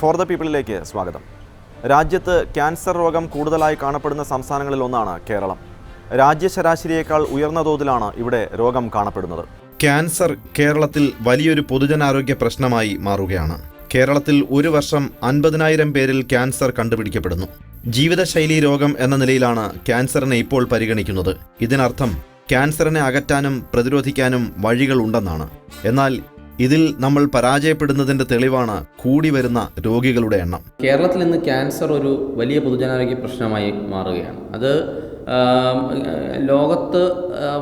For the പീപ്പിളിലേക്ക് സ്വാഗതം. രാജ്യത്ത് cancer രോഗം കൂടുതലായി കാണപ്പെടുന്ന സംസ്ഥാനങ്ങളിൽ ഒന്നാണ് കേരളം. രാജ്യ ശരാശരിയേക്കാൾ ഉയർന്ന തോതിലാണ് ഇവിടെ രോഗം കാണപ്പെടുന്നത്. ക്യാൻസർ കേരളത്തിൽ വലിയൊരു പൊതുജനാരോഗ്യ പ്രശ്നമായി മാറുകയാണ്. കേരളത്തിൽ ഒരു വർഷം അൻപതിനായിരം പേരിൽ ക്യാൻസർ കണ്ടുപിടിക്കപ്പെടുന്നു. ജീവിതശൈലി രോഗം എന്ന നിലയിലാണ് ക്യാൻസറിനെ ഇപ്പോൾ പരിഗണിക്കുന്നത്. ഇതിനർത്ഥം ക്യാൻസറിനെ അകറ്റാനും പ്രതിരോധിക്കാനും വഴികളുണ്ടെന്നാണ്. എന്നാൽ ഇതിൽ നമ്മൾ പരാജയപ്പെടുന്നതിന്റെ തെളിവാണ് കൂടി വരുന്ന രോഗികളുടെ എണ്ണം. കേരളത്തിൽ ഇന്ന് ക്യാൻസർ ഒരു വലിയ പൊതുജനാരോഗ്യ പ്രശ്നമായി മാറുകയാണ്. അത് ലോകത്ത്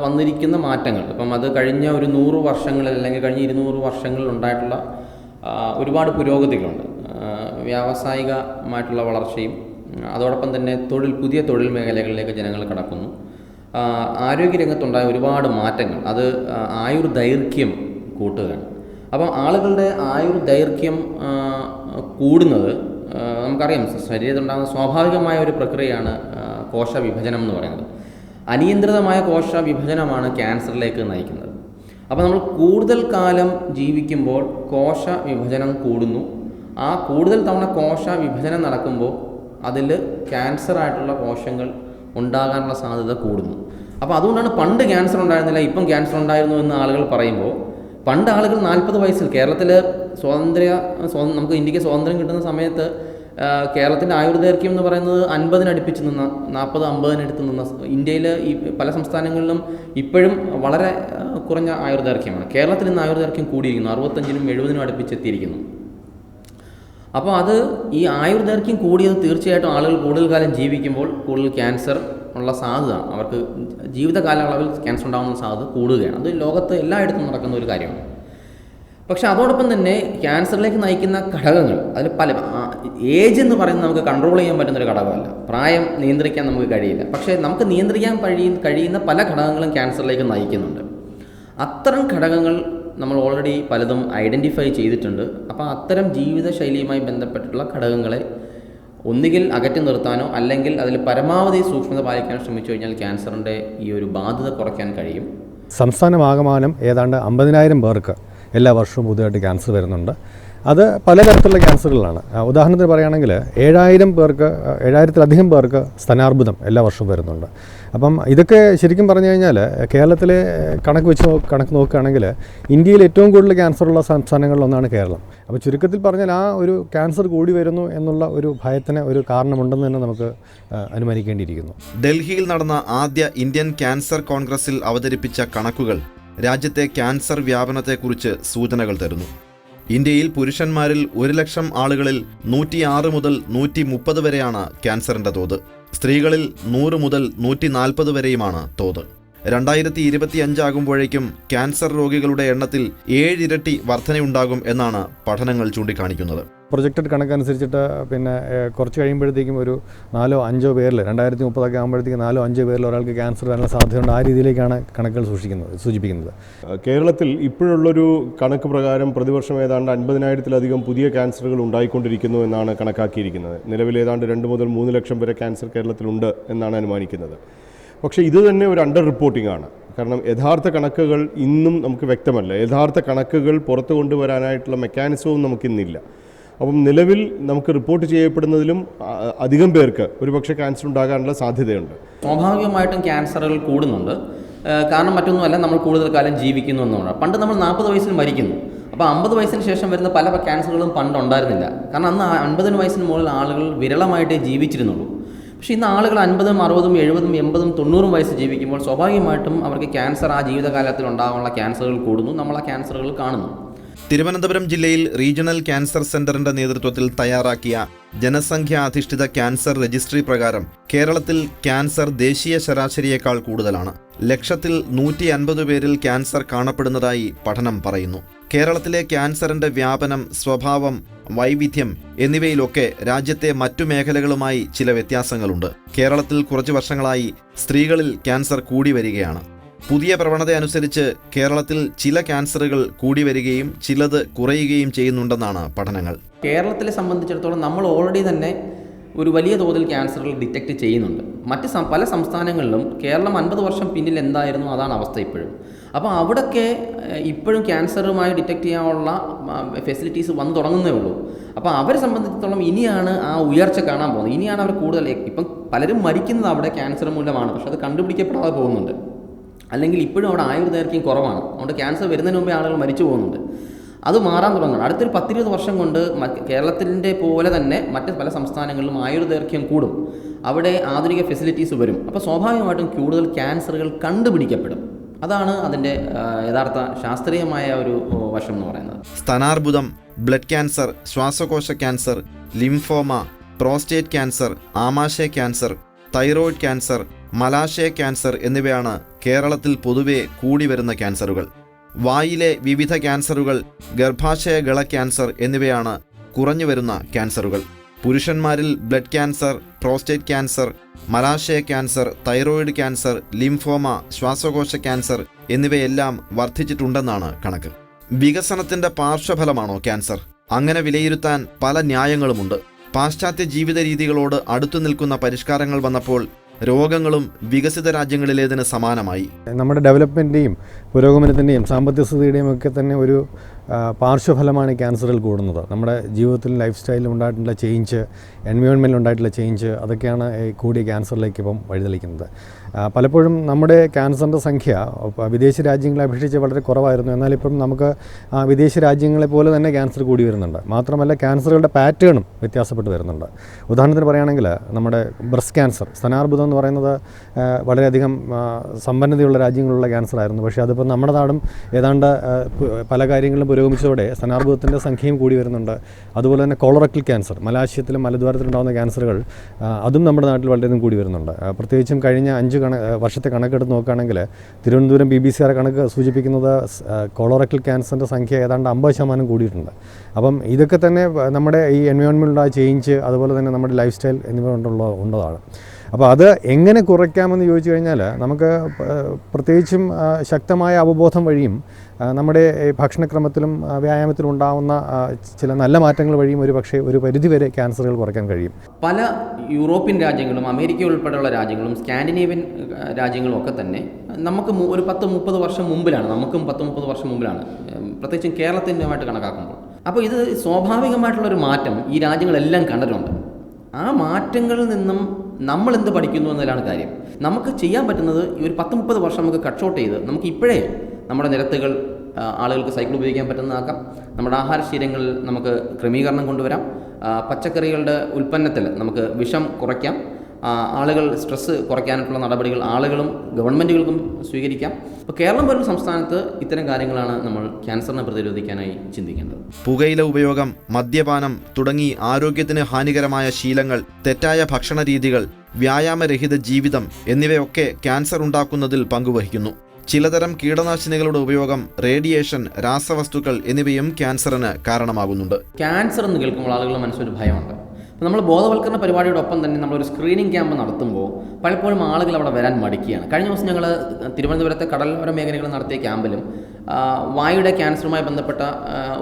വന്നിരിക്കുന്ന മാറ്റങ്ങൾ ഇപ്പം അത് കഴിഞ്ഞ ഒരു നൂറ് വർഷങ്ങളിൽ അല്ലെങ്കിൽ കഴിഞ്ഞ ഇരുന്നൂറ് വർഷങ്ങളിൽ ഉണ്ടായിട്ടുള്ള ഒരുപാട് പുരോഗതികളുണ്ട്. വ്യാവസായികമായിട്ടുള്ള വളർച്ചയും അതോടൊപ്പം തന്നെ തൊഴിൽ പുതിയ തൊഴിൽ മേഖലകളിലേക്ക് ജനങ്ങൾ കടക്കുന്നു. ആരോഗ്യരംഗത്തുണ്ടായ ഒരുപാട് മാറ്റങ്ങൾ. അത് ആയുർദൈർഘ്യം കൂട്ടുകയാണ്. അപ്പം ആളുകളുടെ ആയുർ ദൈർഘ്യം കൂടുന്നത് നമുക്കറിയാം ശരീരത്തിലുണ്ടാകുന്ന സ്വാഭാവികമായ ഒരു പ്രക്രിയയാണ് കോശ വിഭജനം എന്ന് പറയുന്നത്. അനിയന്ത്രിതമായ കോശ വിഭജനമാണ് ക്യാൻസറിലേക്ക് നയിക്കുന്നത്. അപ്പോൾ നമ്മൾ കൂടുതൽ കാലം ജീവിക്കുമ്പോൾ കോശ വിഭജനം കൂടുന്നു. ആ കൂടുതൽ തവണ കോശ വിഭജനം നടക്കുമ്പോൾ അതിൽ ക്യാൻസർ ആയിട്ടുള്ള കോശങ്ങൾ ഉണ്ടാകാനുള്ള സാധ്യത കൂടുന്നു. അപ്പോൾ അതുകൊണ്ടാണ് പണ്ട് ക്യാൻസർ ഉണ്ടായിരുന്നില്ല ഇപ്പം ക്യാൻസർ ഉണ്ടായിരുന്നു എന്ന് ആളുകൾ പറയുമ്പോൾ പണ്ട് ആളുകൾ നാൽപ്പത് വയസ്സിൽ കേരളത്തിൽ സ്വാതന്ത്ര്യ സ്വാ- നമുക്ക് ഇന്ത്യയ്ക്ക് സ്വാതന്ത്ര്യം കിട്ടുന്ന സമയത്ത് കേരളത്തിന്റെ ആയുർദൈർഘ്യം എന്ന് പറയുന്നത് അൻപതിനടുപ്പിച്ച് നിന്ന നാൽപ്പത് അമ്പതിനടുത്ത് നിന്ന ഇന്ത്യയിൽ ഈ പല സംസ്ഥാനങ്ങളിലും ഇപ്പോഴും വളരെ കുറഞ്ഞ ആയുർദൈർഘ്യമാണ്. കേരളത്തിൽ ഇന്ന് ആയുർദൈർഘ്യം കൂടിയിരിക്കുന്നു. അറുപത്തഞ്ചിനും എഴുപതിനും അടുപ്പിച്ചെത്തിയിരിക്കുന്നു അപ്പോൾ അത് ഈ ആയുർദൈർഘ്യം കൂടിയത് തീർച്ചയായിട്ടും ആളുകൾ കൂടുതൽ കാലം ജീവിക്കുമ്പോൾ കൂടുതൽ ക്യാൻസർ ഉള്ള സാധ്യത. അവർക്ക് ജീവിതകാലയളവിൽ ക്യാൻസർ ഉണ്ടാകുന്ന സാധ്യത കൂടുകയാണ്. അത് ലോകത്ത് എല്ലായിടത്തും നടക്കുന്ന ഒരു കാര്യമാണ്. പക്ഷെ അതോടൊപ്പം തന്നെ ക്യാൻസറിലേക്ക് നയിക്കുന്ന ഘടകങ്ങൾ അതിൽ പല ഏജ് എന്ന് പറയുന്നത് നമുക്ക് കൺട്രോൾ ചെയ്യാൻ പറ്റുന്ന ഒരു ഘടകമല്ല. പ്രായം നിയന്ത്രിക്കാൻ നമുക്ക് കഴിയില്ല. പക്ഷേ നമുക്ക് നിയന്ത്രിക്കാൻ കഴിയുന്ന കഴിയുന്ന പല ഘടകങ്ങളും ക്യാൻസറിലേക്ക് നയിക്കുന്നുണ്ട്. അത്തരം ഘടകങ്ങൾ നമ്മൾ ഓൾറെഡി പലതും ഐഡന്റിഫൈ ചെയ്തിട്ടുണ്ട്. അപ്പോൾ അത്തരം ജീവിതശൈലിയുമായി ബന്ധപ്പെട്ടിട്ടുള്ള ഘടകങ്ങളെ ഒന്നുകിൽ അകറ്റി നിർത്താനോ അല്ലെങ്കിൽ അതിൽ പരമാവധി സൂക്ഷ്മത പാലിക്കാനോ ശ്രമിച്ചു കഴിഞ്ഞാൽ ക്യാൻസറിന്റെ ഈ ഒരു ബാധ്യത കുറയ്ക്കാൻ കഴിയും. സംസ്ഥാനമാകമാനം ഏതാണ്ട് അമ്പതിനായിരം പേർക്ക് എല്ലാ വർഷവും പുതിയതായിട്ട് ക്യാൻസർ വരുന്നുണ്ട്. അത് പലതരത്തിലുള്ള ക്യാൻസറുകളാണ്. ഉദാഹരണത്തിന് പറയുകയാണെങ്കിൽ ഏഴായിരം പേർക്ക് ഏഴായിരത്തിലധികം പേർക്ക് സ്തനാർബുദം എല്ലാ വർഷവും വരുന്നുണ്ട്. അപ്പം ഇതൊക്കെ ശരിക്കും പറഞ്ഞു കഴിഞ്ഞാൽ കേരളത്തിലെ കണക്ക് വെച്ച് കണക്ക് നോക്കുകയാണെങ്കിൽ ഇന്ത്യയിൽ ഏറ്റവും കൂടുതൽ ക്യാൻസറുള്ള സംസ്ഥാനങ്ങളിലൊന്നാണ് കേരളം. അപ്പോൾ ചുരുക്കത്തിൽ പറഞ്ഞാൽ ആ ഒരു ക്യാൻസർ കൂടി വരുന്നു എന്നുള്ള ഒരു ഭയത്തിന് ഒരു കാരണമുണ്ടെന്ന് തന്നെ നമുക്ക് അനുമാനിക്കേണ്ടിയിരിക്കുന്നു. ഡൽഹിയിൽ നടന്ന ആദ്യ ഇന്ത്യൻ ക്യാൻസർ കോൺഗ്രസിൽ അവതരിപ്പിച്ച കണക്കുകൾ രാജ്യത്തെ ക്യാൻസർ വ്യാപനത്തെക്കുറിച്ച് സൂചനകൾ തരുന്നു. ഇന്ത്യയിൽ പുരുഷന്മാരിൽ ഒരു ലക്ഷം ആളുകളിൽ നൂറ്റിയാറ് മുതൽ നൂറ്റി മുപ്പത് വരെയാണ് ക്യാൻസറിന്റെ തോത്. സ്ത്രീകളിൽ നൂറ് മുതൽ നൂറ്റി നാൽപ്പത് വരെയുമാണ് തോത്. രണ്ടായിരത്തി ഇരുപത്തിയഞ്ചാകുമ്പോഴേക്കും ക്യാൻസർ രോഗികളുടെ എണ്ണത്തിൽ ഏഴിരട്ടി വർധനയുണ്ടാകും എന്നാണ് പഠനങ്ങൾ ചൂണ്ടിക്കാണിക്കുന്നത്. പ്രൊജക്റ്റഡ് കണക്കനുസരിച്ചിട്ട് പിന്നെ കുറച്ച് കഴിയുമ്പോഴത്തേക്കും ഒരു നാലോ അഞ്ചോ പേരിൽ രണ്ടായിരത്തി മുപ്പതൊക്കെ ആകുമ്പോഴത്തേക്കും നാലോ അഞ്ചോ പേരിൽ ഒരാൾക്ക് ക്യാൻസർ വരാനുള്ള സാധ്യതയുണ്ട്. ആ രീതിയിലേക്കാണ് കണക്കുകൾ സൂക്ഷിക്കുന്നത് സൂചിപ്പിക്കുന്നത്. കേരളത്തിൽ ഇപ്പോഴുള്ളൊരു കണക്ക് പ്രകാരം പ്രതിവർഷം ഏതാണ്ട് അൻപതിനായിരത്തിലധികം പുതിയ ക്യാൻസറുകൾ ഉണ്ടായിക്കൊണ്ടിരിക്കുന്നു എന്നാണ് കണക്കാക്കിയിരിക്കുന്നത്. നിലവിൽ ഏതാണ്ട് രണ്ട് മുതൽ മൂന്ന് ലക്ഷം വരെ ക്യാൻസർ കേരളത്തിലുണ്ട് എന്നാണ് അനുമാനിക്കുന്നത്. പക്ഷേ ഇത് തന്നെ ഒരു അണ്ടർ റിപ്പോർട്ടിംഗ് ആണ്. കാരണം യഥാർത്ഥ കണക്കുകൾ ഇന്നും നമുക്ക് വ്യക്തമല്ല. യഥാർത്ഥ കണക്കുകൾ പുറത്തു കൊണ്ടുവരാനായിട്ടുള്ള മെക്കാനിസവും നമുക്കിന്നില്ല അപ്പം നിലവിൽ നമുക്ക് റിപ്പോർട്ട് ചെയ്യപ്പെടുന്നതിലും അധികം പേർക്ക് ഒരുപക്ഷെ ക്യാൻസർ ഉണ്ടാകാനുള്ള സാധ്യതയുണ്ട്. സ്വാഭാവികമായിട്ടും ക്യാൻസറുകൾ കൂടുന്നുണ്ട്. കാരണം മറ്റൊന്നുമല്ല നമ്മൾ കൂടുതൽ കാലം ജീവിക്കുന്നു എന്നുള്ള പണ്ട് നമ്മൾ നാൽപ്പത് വയസ്സിൽ മരിക്കുന്നു. അപ്പോൾ അമ്പത് വയസ്സിന് ശേഷം വരുന്ന പല ക്യാൻസറുകളും പണ്ട് ഉണ്ടായിരുന്നില്ല. കാരണം അന്ന് അൻപതിന് വയസ്സിന് മുകളിൽ ആളുകൾ വിരളമായിട്ടേ ജീവിച്ചിരുന്നുള്ളൂ. പക്ഷേ ഇന്ന് ആളുകൾ അൻപതും അറുപതും എഴുപതും എൺപതും തൊണ്ണൂറും വയസ്സ് ജീവിക്കുമ്പോൾ സ്വാഭാവികമായിട്ടും അവർക്ക് ക്യാൻസർ ആ ജീവിതകാലത്തിൽ ഉണ്ടാകാനുള്ള ക്യാൻസറുകൾ കൂടുന്നു. നമ്മൾ ആ ക്യാൻസറുകൾ കാണുന്നു. തിരുവനന്തപുരം ജില്ലയിൽ റീജിയണൽ ക്യാൻസർ സെന്ററിന്റെ നേതൃത്വത്തിൽ തയ്യാറാക്കിയ ജനസംഖ്യാധിഷ്ഠിത ക്യാൻസർ രജിസ്ട്രി പ്രകാരം കേരളത്തിൽ ക്യാൻസർ ദേശീയ ശരാശരിയേക്കാൾ കൂടുതലാണ്. ലക്ഷത്തിൽ നൂറ്റി അൻപത് പേരിൽ ക്യാൻസർ കാണപ്പെടുന്നതായി പഠനം പറയുന്നു. കേരളത്തിലെ ക്യാൻസറിന്റെ വ്യാപനം സ്വഭാവം വൈവിധ്യം എന്നിവയിലൊക്കെ രാജ്യത്തെ മറ്റു മേഖലകളുമായി ചില വ്യത്യാസങ്ങളുണ്ട്. കേരളത്തിൽ കുറച്ചു വർഷങ്ങളായി സ്ത്രീകളിൽ ക്യാൻസർ കൂടി വരികയാണ്. പുതിയ പ്രവണത അനുസരിച്ച് കേരളത്തിൽ ചില ക്യാൻസറുകൾ കൂടി വരികയും ചിലത് കുറയുകയും ചെയ്യുന്നുണ്ടെന്നാണ് പഠനങ്ങൾ. കേരളത്തിലെ സംബന്ധിച്ചിടത്തോളം നമ്മൾ ഓൾറെഡി തന്നെ ഒരു വലിയ തോതിൽ ക്യാൻസറുകൾ ഡിറ്റക്റ്റ് ചെയ്യുന്നുണ്ട്. മറ്റ് പല സംസ്ഥാനങ്ങളിലും കേരളം അൻപത് വർഷം പിന്നിൽ എന്തായിരുന്നു അതാണ് അവസ്ഥ ഇപ്പോഴും. അപ്പോൾ അവിടെയൊക്കെ ഇപ്പോഴും ക്യാൻസറുമായി ഡിറ്റക്റ്റ് ചെയ്യാനുള്ള ഫെസിലിറ്റീസ് വന്നു തുടങ്ങുന്നേ ഉള്ളൂ. അപ്പോൾ അവരെ സംബന്ധിച്ചിടത്തോളം ഇനിയാണ് ആ ഉയർച്ച കാണാൻ പോകുന്നത്. ഇനിയാണ് അവർ കൂടുതൽ ഇപ്പം പലരും മരിക്കുന്നത് അവിടെ ക്യാൻസർ മൂലമാണ്. പക്ഷെ അത് കണ്ടുപിടിക്കപ്പെടാതെ പോകുന്നുണ്ട്. അല്ലെങ്കിൽ ഇപ്പോഴും അവിടെ ആയുർദൈർഘ്യം കുറവാണ്. അതുകൊണ്ട് ക്യാൻസർ വരുന്നതിന് മുമ്പേ ആളുകൾ മരിച്ചു പോകുന്നുണ്ട്. അത് മാറാൻ തുടങ്ങണം. അടുത്തൊരു പത്തിരുപത് വർഷം കൊണ്ട് കേരളത്തിന്റെ പോലെ തന്നെ മറ്റ് പല സംസ്ഥാനങ്ങളിലും ആയുർദൈർഘ്യം കൂടും. അവിടെ ആധുനിക ഫെസിലിറ്റീസ് വരും. അപ്പോൾ സ്വാഭാവികമായിട്ടും കൂടുതൽ ക്യാൻസറുകൾ കണ്ടുപിടിക്കപ്പെടും. അതാണ് അതിന്റെ യഥാർത്ഥ ശാസ്ത്രീയമായ ഒരു വശം എന്ന് പറയുന്നത്. സ്തനാർബുദം ബ്ലഡ് ക്യാൻസർ ശ്വാസകോശ ക്യാൻസർ ലിംഫോമ പ്രോസ്റ്റേറ്റ് ക്യാൻസർ ആമാശയ ക്യാൻസർ തൈറോയിഡ് ക്യാൻസർ മലാശയ ക്യാൻസർ എന്നിവയാണ് കേരളത്തിൽ പൊതുവെ കൂടി വരുന്ന ക്യാൻസറുകൾ. വായിലെ വിവിധ ക്യാൻസറുകൾ ഗർഭാശയ ഗള ക്യാൻസർ എന്നിവയാണ് കുറഞ്ഞു വരുന്ന ക്യാൻസറുകൾ. പുരുഷന്മാരിൽ ബ്ലഡ് ക്യാൻസർ പ്രോസ്റ്റേറ്റ് ക്യാൻസർ മലാശയ ക്യാൻസർ തൈറോയിഡ് ക്യാൻസർ ലിംഫോമ ശ്വാസകോശ ക്യാൻസർ എന്നിവയെല്ലാം വർദ്ധിച്ചിട്ടുണ്ടെന്നാണ് കണക്ക്. വികസനത്തിന്റെ പാർശ്വഫലമാണോ ക്യാൻസർ? അങ്ങനെ വിലയിരുത്താൻ പല ന്യായങ്ങളുമുണ്ട്. പാശ്ചാത്യ ജീവിത രീതികളോട് അടുത്തു നിൽക്കുന്ന പരിഷ്കാരങ്ങൾ വന്നപ്പോൾ രോഗങ്ങളും വികസിത രാജ്യങ്ങളിലേതിന് സമാനമായി. നമ്മുടെ ഡെവലപ്മെന്റിന്റെയും പുരോഗമനത്തിന്റെയും സാമ്പത്തിക സ്ഥിതിയുടെയും ഒക്കെ തന്നെ ഒരു പാർശ്വഫലമാണ് ക്യാൻസറിൽ കൂടുന്നത്. നമ്മുടെ ജീവിതത്തിൽ ലൈഫ് സ്റ്റൈലിൽ ഉണ്ടായിട്ടുള്ള ചേഞ്ച് എൻവയോൺമെന്റിൽ ഉണ്ടായിട്ടുള്ള ചേഞ്ച് അതൊക്കെയാണ് കൂടിയ ക്യാൻസറിലേക്ക് ഇപ്പം വഴിതെളിക്കുന്നത്. പലപ്പോഴും നമ്മുടെ ക്യാൻസറിന്റെ സംഖ്യ വിദേശ രാജ്യങ്ങളെ അപേക്ഷിച്ച് വളരെ കുറവായിരുന്നു. എന്നാൽ ഇപ്പം നമുക്ക് വിദേശ രാജ്യങ്ങളെ പോലെ തന്നെ ക്യാൻസർ കൂടി വരുന്നുണ്ട്. മാത്രമല്ല ക്യാൻസറുകളുടെ പാറ്റേണും വ്യത്യാസപ്പെട്ട് വരുന്നുണ്ട്. ഉദാഹരണത്തിന് പറയുകയാണെങ്കിൽ നമ്മുടെ ബ്രസ്റ്റ് ക്യാൻസർ സ്തനാർബുദം എന്ന് പറയുന്നത് വളരെയധികം സമ്പന്നതയുള്ള രാജ്യങ്ങളിലുള്ള ക്യാൻസർ ആയിരുന്നു പക്ഷേ അതിപ്പോൾ നമ്മുടെ നാടും ഏതാണ്ട് പല കാര്യങ്ങളിലും പുരോഗമിച്ചതോടെ സ്തനാർബുദത്തിന്റെ സംഖ്യയും കൂടി വരുന്നുണ്ട് അതുപോലെ തന്നെ കോളറക്ടൽ ക്യാൻസർ മലാശയത്തിലും മലദ്വാരത്തിലുണ്ടാകുന്ന ക്യാൻസറുകൾ അതും നമ്മുടെ നാട്ടിൽ വളരെയധികം കൂടി വരുന്നുണ്ട് പ്രത്യേകിച്ചും കഴിഞ്ഞ അഞ്ച് കണ വർഷത്തെ കണക്കെടുത്ത് നോക്കുകയാണെങ്കിൽ Thiruvananthapuram B B C R കണക്ക് സൂചിപ്പിക്കുന്നത് കോളറക്ടൽ ക്യാൻസറിന്റെ സംഖ്യ ഏതാണ്ട് അമ്പത് ശതമാനം കൂടിയിട്ടുണ്ട് അപ്പം ഇതൊക്കെ തന്നെ നമ്മുടെ ഈ എൻവയോൺമെന്റിലുള്ള ചേഞ്ച് അതുപോലെ തന്നെ നമ്മുടെ ലൈഫ് സ്റ്റൈൽ എന്നിവ കൊണ്ടുള്ള ഉള്ളതാണ് അപ്പോൾ അത് എങ്ങനെ കുറയ്ക്കാമെന്ന് ചോദിച്ചു കഴിഞ്ഞാൽ നമുക്ക് പ്രത്യേകിച്ചും ശക്തമായ അവബോധം വഴിയും നമ്മുടെ ഭക്ഷണക്രമത്തിലും വ്യായാമത്തിലും ഉണ്ടാകുന്ന ചില നല്ല മാറ്റങ്ങൾ വഴിയും ഒരു പക്ഷേ ഒരു പരിധിവരെ ക്യാൻസറുകൾ കുറയ്ക്കാൻ കഴിയും. പല യൂറോപ്യൻ രാജ്യങ്ങളും അമേരിക്ക ഉൾപ്പെടെയുള്ള രാജ്യങ്ങളും സ്കാൻഡിനേവ്യൻ രാജ്യങ്ങളും ഒക്കെ തന്നെ നമുക്ക് ഒരു പത്ത് മുപ്പത് വർഷം മുമ്പിലാണ് നമുക്കും പത്ത് മുപ്പത് വർഷം മുമ്പിലാണ് പ്രത്യേകിച്ചും കേരളത്തിന്റെയുമായിട്ട് കണക്കാക്കുമ്പോൾ. അപ്പോൾ ഇത് സ്വാഭാവികമായിട്ടുള്ളൊരു മാറ്റം ഈ രാജ്യങ്ങളെല്ലാം കണ്ടിട്ടുണ്ട്. ആ മാറ്റങ്ങളിൽ നിന്നും നമ്മൾ എന്ത് പഠിക്കുന്നു എന്നതിലാണ് കാര്യം. നമുക്ക് ചെയ്യാൻ പറ്റുന്നത് ഈ ഒരു പത്ത് മുപ്പത് വർഷം നമുക്ക് കട്ട് ഷോട്ട് ചെയ്ത് നമുക്ക് ഇപ്പോഴേ നമ്മുടെ നിരത്തുകൾ ആളുകൾക്ക് സൈക്കിൾ ഉപയോഗിക്കാൻ പറ്റുന്നതാക്കാം. നമ്മുടെ ആഹാരശീലങ്ങളിൽ നമുക്ക് ക്രമീകരണം കൊണ്ടുവരാം. പച്ചക്കറികളുടെ ഉൽപ്പന്നത്തിൽ നമുക്ക് വിഷം കുറയ്ക്കാം. ആളുകൾ സ്ട്രെസ്സ് കുറയ്ക്കാനായിട്ടുള്ള നടപടികൾ ആളുകളും ഗവൺമെന്റുകൾക്കും സ്വീകരിക്കാം. അപ്പോൾ കേരളം പോലുള്ള സംസ്ഥാനത്ത് ഇത്തരം കാര്യങ്ങളാണ് നമ്മൾ ക്യാൻസറിനെ പ്രതിരോധിക്കാനായി ചിന്തിക്കേണ്ടത്. പുകയില ഉപയോഗം മദ്യപാനം തുടങ്ങി ആരോഗ്യത്തിന് ഹാനികരമായ ശീലങ്ങൾ തെറ്റായ ഭക്ഷണ രീതികൾ വ്യായാമരഹിത ജീവിതം എന്നിവയൊക്കെ ക്യാൻസർ ഉണ്ടാക്കുന്നതിൽ പങ്കുവഹിക്കുന്നു. ചിലതരം കീടനാശിനികളുടെ ഉപയോഗം റേഡിയേഷൻ രാസവസ്തുക്കൾ എന്നിവയും ക്യാൻസറിന് കാരണമാകുന്നുണ്ട്. ക്യാൻസർ എന്ന് കേൾക്കുമ്പോൾ ആളുകളുടെ മനസ്സിലൊരു ഭയമുണ്ട്. നമ്മൾ ബോധവൽക്കരണ പരിപാടിയോടൊപ്പം തന്നെ നമ്മളൊരു സ്ക്രീനിങ് ക്യാമ്പ് നടത്തുമ്പോൾ പലപ്പോഴും ആളുകൾ അവിടെ വരാൻ മടിക്കുകയാണ്. കഴിഞ്ഞ ദിവസം ഞങ്ങൾ തിരുവനന്തപുരത്തെ കടലോര മേഖലകളിൽ നടത്തിയ ക്യാമ്പിലും വായുടെ ക്യാൻസറുമായി ബന്ധപ്പെട്ട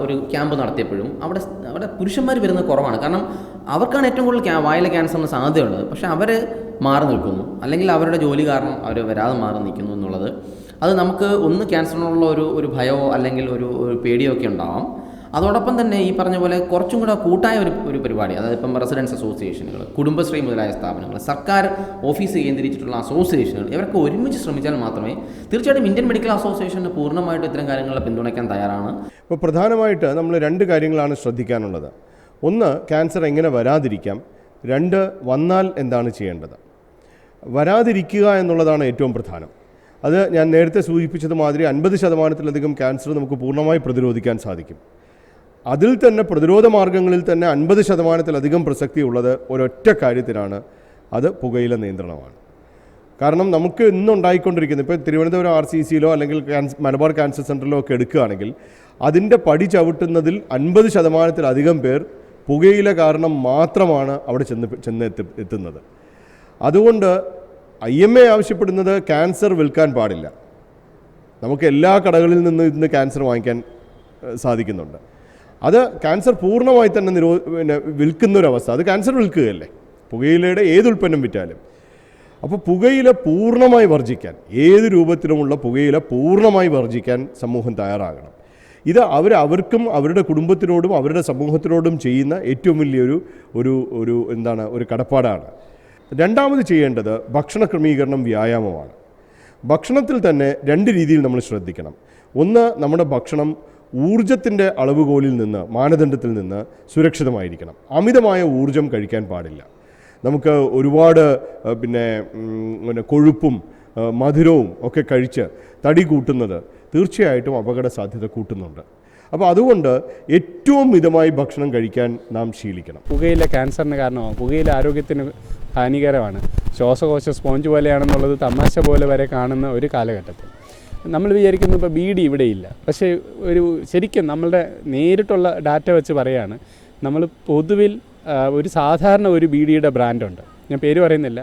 ഒരു ക്യാമ്പ് നടത്തിയപ്പോഴും അവിടെ അവിടെ പുരുഷന്മാർ വരുന്നത് കുറവാണ്. കാരണം അവർക്കാണ് ഏറ്റവും കൂടുതൽ വായിലെ ക്യാൻസറിന് സാധ്യതയുള്ളത്. പക്ഷേ അവർ മാറി നിൽക്കുന്നു. അല്ലെങ്കിൽ അവരുടെ ജോലി കാരണം അവർ വരാതെ മാറി നിൽക്കുന്നു എന്നുള്ളത്. അത് നമുക്ക് ഒന്ന് ക്യാൻസറിനുള്ള ഒരു ഒരു ഭയമോ അല്ലെങ്കിൽ ഒരു ഒരു പേടിയോ ഒക്കെ ഉണ്ടാവാം. അതോടൊപ്പം തന്നെ ഈ പറഞ്ഞ പോലെ കുറച്ചും കൂടെ കൂട്ടായ ഒരു ഒരു പരിപാടി അതായത് ഇപ്പം റെസിഡൻസ് അസോസിയേഷനുകൾ കുടുംബശ്രീ മുതലായ സ്ഥാപനങ്ങൾ സർക്കാർ ഓഫീസ് കേന്ദ്രീകരിച്ചിട്ടുള്ള അസോസിയേഷനുകൾ ഇവരൊക്കെ ഒരുമിച്ച് ശ്രമിച്ചാൽ മാത്രമേ തീർച്ചയായിട്ടും ഇന്ത്യൻ മെഡിക്കൽ അസോസിയേഷന് പൂർണമായിട്ടും ഇത്തരം കാര്യങ്ങളെ പിന്തുണയ്ക്കാൻ തയ്യാറാണ്. ഇപ്പോൾ പ്രധാനമായിട്ട് നമ്മൾ രണ്ട് കാര്യങ്ങളാണ് ശ്രദ്ധിക്കാനുള്ളത്. ഒന്ന് ക്യാൻസർ എങ്ങനെ വരാതിരിക്കാം? രണ്ട് വന്നാൽ എന്താണ് ചെയ്യേണ്ടത്? വരാതിരിക്കുക എന്നുള്ളതാണ് ഏറ്റവും പ്രധാനം. അത് ഞാൻ നേരത്തെ സൂചിപ്പിച്ചത് മാതിരി അൻപത് ശതമാനത്തിലധികം ക്യാൻസർ നമുക്ക് പൂർണമായി പ്രതിരോധിക്കാൻ സാധിക്കും. അതിൽ തന്നെ പ്രതിരോധ മാർഗങ്ങളിൽ തന്നെ അൻപത് ശതമാനത്തിലധികം പ്രസക്തിയുള്ളത് ഒരൊറ്റ കാര്യത്തിനാണ്. അത് പുകയില നിയന്ത്രണമാണ്. കാരണം നമുക്ക് ഇന്നുണ്ടായിക്കൊണ്ടിരിക്കുന്നത് ഇപ്പോൾ തിരുവനന്തപുരം ആർ സി സിയിലോ അല്ലെങ്കിൽ മലബാർ ക്യാൻസർ സെന്ററിലോ ഒക്കെ എടുക്കുകയാണെങ്കിൽ അതിന്റെ പടി ചവിട്ടുന്നതിൽ അൻപത് ശതമാനത്തിലധികം പേർ പുകയില കാരണം മാത്രമാണ് അവിടെ ചെന്ന് ചെന്ന് എത്തി എത്തുന്നത്. അതുകൊണ്ട് ഐ എം എ ആവശ്യപ്പെടുന്നത് ക്യാൻസർ വിൽക്കാൻ പാടില്ല. നമുക്ക് എല്ലാ കടകളിൽ നിന്ന് ഇന്ന് ക്യാൻസർ വാങ്ങിക്കാൻ സാധിക്കുന്നുണ്ട്. അത് ക്യാൻസർ പൂർണമായി തന്നെ നിരോ പിന്നെ വിൽക്കുന്നൊരവസ്ഥ. അത് ക്യാൻസർ വിൽക്കുകയല്ലേ? പുകയിലയുടെ ഏത് ഉൽപ്പന്നം വിറ്റാലും. അപ്പോൾ പുകയില പൂർണമായി വർജിക്കാൻ ഏത് രൂപത്തിലുമുള്ള പുകയില പൂർണമായി വർജിക്കാൻ സമൂഹം തയ്യാറാകണം. ഇത് അവർ അവർക്കും അവരുടെ കുടുംബത്തിനോടും അവരുടെ സമൂഹത്തിനോടും ചെയ്യുന്ന ഏറ്റവും വലിയൊരു ഒരു ഒരു എന്താണ് ഒരു കടപ്പാടാണ്. രണ്ടാമത് ചെയ്യേണ്ടത് ഭക്ഷണ ക്രമീകരണം വ്യായാമമാണ്. ഭക്ഷണത്തിൽ തന്നെ രണ്ട് രീതിയിൽ നമ്മൾ ശ്രദ്ധിക്കണം. ഒന്ന് നമ്മുടെ ഭക്ഷണം ഊർജത്തിന്റെ അളവുകോലിൽ നിന്ന് മാനദണ്ഡത്തിൽ നിന്ന് സുരക്ഷിതമായിരിക്കണം. അമിതമായ ഊർജം കഴിക്കാൻ പാടില്ല. നമുക്ക് ഒരുപാട് പിന്നെ പിന്നെ കൊഴുപ്പും മധുരവും ഒക്കെ കഴിച്ച് തടി കൂട്ടുന്നത് തീർച്ചയായിട്ടും അപകട സാധ്യത കൂട്ടുന്നുണ്ട്. അപ്പോൾ അതുകൊണ്ട് ഏറ്റവും മിതമായി ഭക്ഷണം കഴിക്കാൻ നാം ശീലിക്കണം. പുകയില ക്യാൻസറിന് കാരണമാകും പുകയില ആരോഗ്യത്തിന് ഹാനികരമാണ്. ശ്വാസകോശ സ്പോഞ്ച് പോലെയാണെന്നുള്ളത് തമാശ പോലെ വരെ കാണുന്ന ഒരു കാലഘട്ടത്തിൽ. നമ്മൾ വിചാരിക്കുന്നു ഇപ്പോൾ ബി ഇവിടെ ഇല്ല പക്ഷേ ഒരു ശരിക്കും നമ്മളുടെ നേരിട്ടുള്ള ഡാറ്റ വെച്ച് പറയാണ് നമ്മൾ പൊതുവിൽ ഒരു സാധാരണ ഒരു ബി ഡിയുടെ ബ്രാൻഡുണ്ട് ഞാൻ പേര് പറയുന്നില്ല.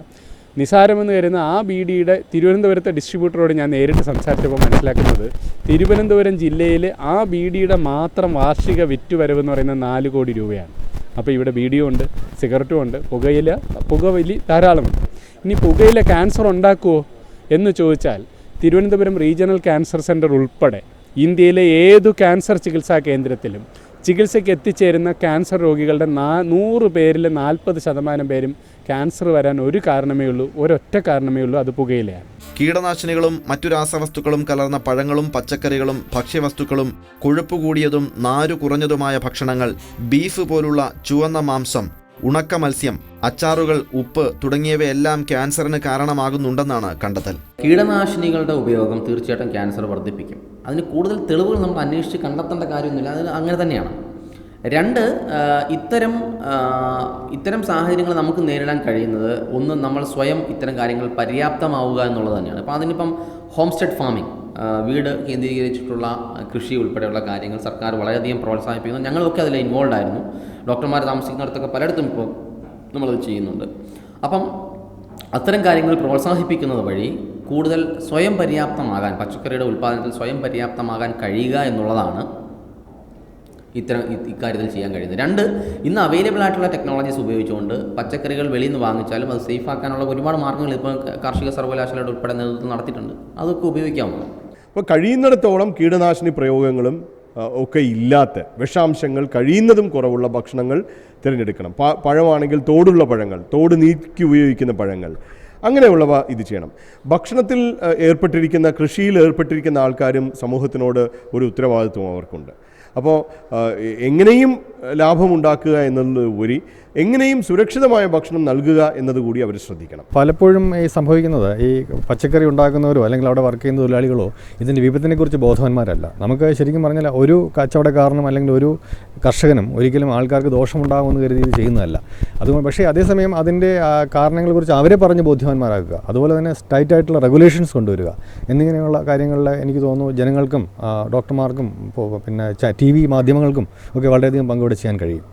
നിസാരമെന്ന് കരുതുന്ന ആ ബി ഡിയുടെ തിരുവനന്തപുരത്തെ ഡിസ്ട്രിബ്യൂട്ടറോട് ഞാൻ നേരിട്ട് സംസാരിച്ചപ്പോൾ മനസ്സിലാക്കുന്നത് തിരുവനന്തപുരം ജില്ലയിൽ ആ ബി ഡിയുടെ മാത്രം വാർഷിക വിറ്റുവരവ് എന്ന് പറയുന്നത് നാല് കോടി രൂപയാണ്. അപ്പോൾ ഇവിടെ ബീഡിയും ഉണ്ട് സിഗരറ്റും ഉണ്ട് പുകയില പുകവലി ധാരാളമുണ്ട്. ഇനി പുകയില ക്യാൻസർ ഉണ്ടാക്കുമോ എന്ന് ചോദിച്ചാൽ തിരുവനന്തപുരം റീജിയണൽ ക്യാൻസർ സെന്റർ ഉൾപ്പെടെ ഇന്ത്യയിലെ ഏതു ക്യാൻസർ ചികിത്സാ കേന്ദ്രത്തിലും ചികിത്സയ്ക്ക് എത്തിച്ചേരുന്ന ക്യാൻസർ രോഗികളുടെ നാ നൂറ് പേരിൽ നാൽപ്പത് ശതമാനം പേരും ക്യാൻസർ വരാൻ ഒരു കാരണമേ ഉള്ളൂ ഒരൊറ്റ കാരണമേ ഉള്ളൂ അത് പുകയിലയാണ്. കീടനാശിനികളും മറ്റു രാസവസ്തുക്കളും കലർന്ന പഴങ്ങളും പച്ചക്കറികളും ഭക്ഷ്യവസ്തുക്കളും കൊഴുപ്പ് കൂടിയതും നാരു കുറഞ്ഞതുമായ ഭക്ഷണങ്ങൾ ബീഫ് പോലുള്ള ചുവന്ന മാംസം ഉണക്ക മത്സ്യം അച്ചാറുകൾ ഉപ്പ് തുടങ്ങിയവയെല്ലാം ക്യാൻസറിന് കാരണമാകുന്നുണ്ടെന്നാണ് കണ്ടെത്തൽ. കീടനാശിനികളുടെ ഉപയോഗം തീർച്ചയായിട്ടും ക്യാൻസർ വർദ്ധിപ്പിക്കും. അതിന് കൂടുതൽ തെളിവുകൾ നമ്മൾ അന്വേഷിച്ച് കണ്ടെത്തേണ്ട കാര്യമൊന്നുമില്ല. അത് അങ്ങനെ തന്നെയാണ്. രണ്ട് ഇത്തരം ഇത്തരം സാഹചര്യങ്ങൾ നമുക്ക് നേരിടാൻ കഴിയുന്നത് ഒന്ന് നമ്മൾ സ്വയം ഇത്തരം കാര്യങ്ങൾ പര്യാപ്തമാവുക എന്നുള്ളത് തന്നെയാണ്. അപ്പോൾ അതിനിപ്പം ഹോം സ്റ്റെഡ് ഫാമിംഗ് വീട് കേന്ദ്രീകരിച്ചിട്ടുള്ള കൃഷി ഉൾപ്പെടെയുള്ള കാര്യങ്ങൾ സർക്കാർ വളരെയധികം പ്രോത്സാഹിപ്പിക്കുന്നു. ഞങ്ങളൊക്കെ അതിൽ ഇൻവോൾവ് ആയിരുന്നു. ഡോക്ടർമാർ താമസിക്കുന്നിടത്തൊക്കെ പലയിടത്തും ഇപ്പോൾ നമ്മളത് ചെയ്യുന്നുണ്ട്. അപ്പം അത്തരം കാര്യങ്ങൾ പ്രോത്സാഹിപ്പിക്കുന്നത് വഴി കൂടുതൽ സ്വയം പര്യാപ്തമാകാൻ പച്ചക്കറിയുടെ ഉൽപ്പാദനത്തിൽ സ്വയം പര്യാപ്തമാകാൻ കഴിയുക എന്നുള്ളതാണ് ഇത്തരം ഇക്കാര്യത്തിൽ ചെയ്യാൻ കഴിയുന്നത്. രണ്ട് ഇന്ന് അവൈലബിൾ ആയിട്ടുള്ള ടെക്നോളജീസ് ഉപയോഗിച്ചുകൊണ്ട് പച്ചക്കറികൾ വെളിയിൽ നിന്ന് വാങ്ങിച്ചാലും അത് സേഫ് ആക്കാനുള്ള ഒരുപാട് മാർഗങ്ങൾ ഇപ്പോൾ കാർഷിക സർവകലാശാലയുടെ ഉൾപ്പെടെ നേതൃത്വം നടത്തിയിട്ടുണ്ട്. അതൊക്കെ ഉപയോഗിക്കാവുന്നതാണ്. അപ്പോൾ കഴിയുന്നിടത്തോളം കീടനാശിനി പ്രയോഗങ്ങളും ഒക്കെ ഇല്ലാത്ത വിഷാംശങ്ങൾ കഴിയുന്നതും കുറവുള്ള ഭക്ഷണങ്ങൾ തിരഞ്ഞെടുക്കണം. പഴമാണെങ്കിൽ തോടുള്ള പഴങ്ങൾ തോട് നീക്കി ഉപയോഗിക്കുന്ന പഴങ്ങൾ. അങ്ങനെയുള്ളവ ഇത് ചെയ്യണം. ഭക്ഷണത്തിൽ ഏർപ്പെട്ടിരിക്കുന്ന കൃഷിയിൽ ഏർപ്പെട്ടിരിക്കുന്ന ആൾക്കാരും സമൂഹത്തിനോട് ഒരു ഉത്തരവാദിത്വം അവർക്കുണ്ട്. അപ്പോൾ എങ്ങനെയും ലാഭമുണ്ടാക്കുക എന്നുള്ളതുപരി എങ്ങനെയും സുരക്ഷിതമായ ഭക്ഷണം നൽകുക എന്നതുകൂടി അവർ ശ്രദ്ധിക്കണം. പലപ്പോഴും ഈ സംഭവിക്കുന്നത് ഈ പച്ചക്കറി ഉണ്ടാക്കുന്നവരോ അല്ലെങ്കിൽ അവിടെ വർക്ക് ചെയ്യുന്ന തൊഴിലാളികളോ ഇതിന്റെ വിപത്തിനെക്കുറിച്ച് ബോധവാന്മാരല്ല. നമുക്ക് ശരിക്കും പറഞ്ഞാൽ ഒരു കച്ചവടക്കാരനും അല്ലെങ്കിൽ ഒരു കർഷകനും ഒരിക്കലും ആൾക്കാർക്ക് ദോഷമുണ്ടാകുമെന്ന് കരുതി ഇത് ചെയ്യുന്നതല്ല. അതുകൊണ്ട് പക്ഷേ അതേസമയം അതിന്റെ കാരണങ്ങളെക്കുറിച്ച് അവരെ പറഞ്ഞ് ബോധ്യവാന്മാരാക്കുക. അതുപോലെ തന്നെ ടൈറ്റ് ആയിട്ടുള്ള റെഗുലേഷൻസ് കൊണ്ടുവരിക. എന്നിങ്ങനെയുള്ള കാര്യങ്ങളിൽ എനിക്ക് തോന്നുന്നു ജനങ്ങൾക്കും ഡോക്ടർമാർക്കും പിന്നെ ടി വി മാധ്യമങ്ങൾക്കും ഒക്കെ വളരെയധികം പങ്കുവിടെ ചെയ്യാൻ കഴിയും.